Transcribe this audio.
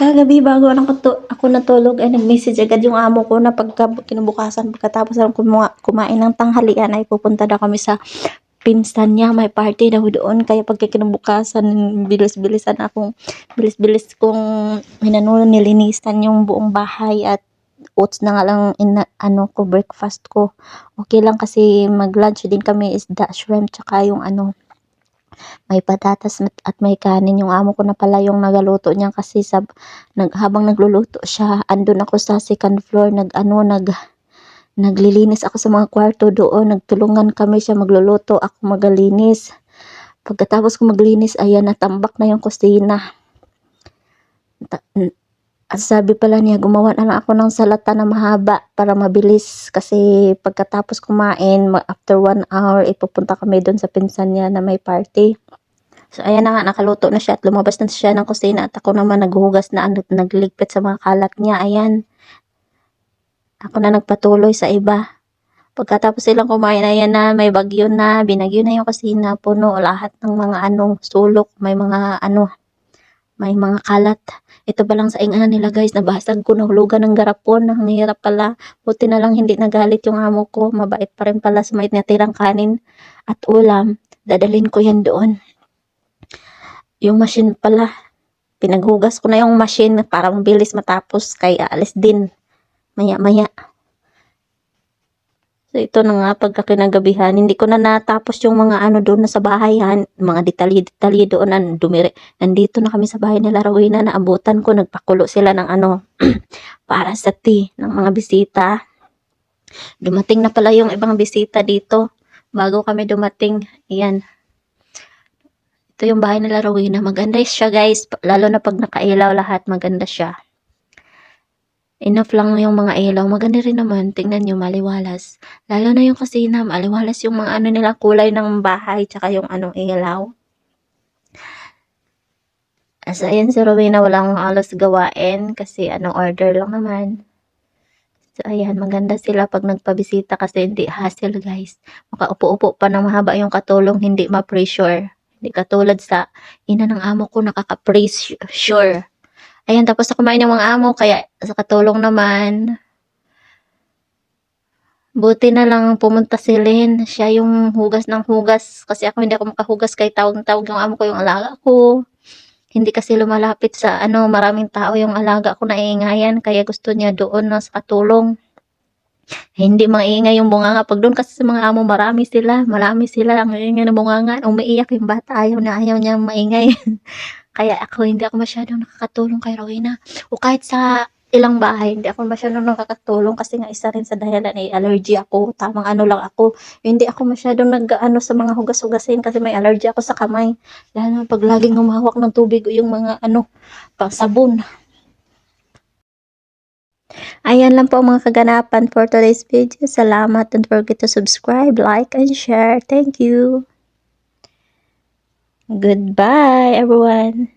Kagabi bago ako, ako natulog ay nag-message agad yung amo ko na pagka kinabukasan pagkatapos kuma- kumain ng tanghalian ay pupunta na kami sa pinsan niya. May party daw doon kaya pagka kinabukasan bilis-bilisan akong bilis-bilis kong hinano nilinisan yung buong bahay at oats na nga lang in, ano ko breakfast ko. Okay lang kasi mag lunch din kami isda shrimp tsaka yung ano may patatas at- may kanin. Yung amo ko na pala yung nagaluto niya kasi sa nag habang nagluluto siya andun ako sa second floor nag ano nag naglilinis ako sa mga kwarto doon. Nagtulungan kami siya magluluto ako magalinis. Pagkatapos ko maglinis ayan natambak na yung kusina. Ta- at sabi pala niya gumawa na lang ako ng salata na mahaba para mabilis kasi pagkatapos kumain ma- after one hour ipupunta kami doon sa pinsan niya na may party So, ayan na nga, nakaluto na siya at lumabas na siya ng kusina at ako naman naghuhugas na ano, nagligpit sa mga kalat niya. Ayan. Ako na nagpatuloy sa iba. Pagkatapos silang kumain, ayan na, may bagyo na, binagyo na yung kusina, puno, lahat ng mga ano, sulok, may mga ano, may mga kalat. Ito pa lang sa ingan nila guys, nabasag ko, nahulugan ng garapon, ang hirap pala. Buti na lang hindi nagalit yung amo ko, mabait pa rin pala. Sa may natirang kanin at ulam. Dadalhin ko yan doon. Yung machine pala, pinaghugas ko na yung machine. Para mabilis matapos. Kay aalis din. Maya maya. So ito na nga pagkakinagabihan, hindi ko na natapos yung mga ano doon na sa bahay, mga detalye-detalye doon na dumire. Nandito na kami sa bahay nila Rowena, naabutan ko, nagpakulo sila ng ano, para sa tea ng mga bisita. Dumating na pala yung ibang bisita dito. Bago kami dumating, ayan, ito yung bahay nila Rowena. Maganda siya guys. Lalo na pag nakailaw lahat, maganda siya. Enough lang yung mga ilaw. Maganda rin naman. Tingnan nyo, maliwalas. Lalo na yung kasina, maliwalas yung mga ano nila, kulay ng bahay, tsaka yung anong ilaw. As ayan si Rowena, walang halos gawain kasi anong order lang naman. So, ayan, maganda sila pag nagpabisita kasi hindi hassle, guys. Makaupo-upo pa ng mahaba yung katulong, hindi ma-pressure. Hindi katulad sa ina ng amo ko, nakaka-pressure. Ayan, tapos na kumain ng mga amo, kaya sa katulong naman, buti na lang pumunta si Lynn. Siya yung hugas ng hugas. Kasi ako hindi ako makahugas kay tawag-tawag yung amo ko yung alaga ko. Hindi kasi lumalapit sa ano, maraming tao yung alaga ko naiingayan. Kaya gusto niya doon na sa katulong. Hindi maingay yung bunganga. Pag doon kasi sa mga amo, marami sila. Marami sila. Ang ingay ng bunganga. Umiiyak yung bata. Ayaw na ayaw niya maingay. Kaya ako, hindi ako masyadong nakakatulong kay Rowena. O kahit sa ilang bahay, hindi ako masyadong nakakatulong kasi nga isa rin sa dahilan ay allergy ako. Tamang ano lang ako. Hindi ako masyadong nag-ano sa mga hugas-hugasin kasi may allergy ako sa kamay. Lalo na pag laging humawak ng tubig o yung mga ano, pang sabon. Ayan lang po ang mga kaganapan for today's video. Salamat. Don't forget to subscribe, like, and share. Thank you. Goodbye, everyone.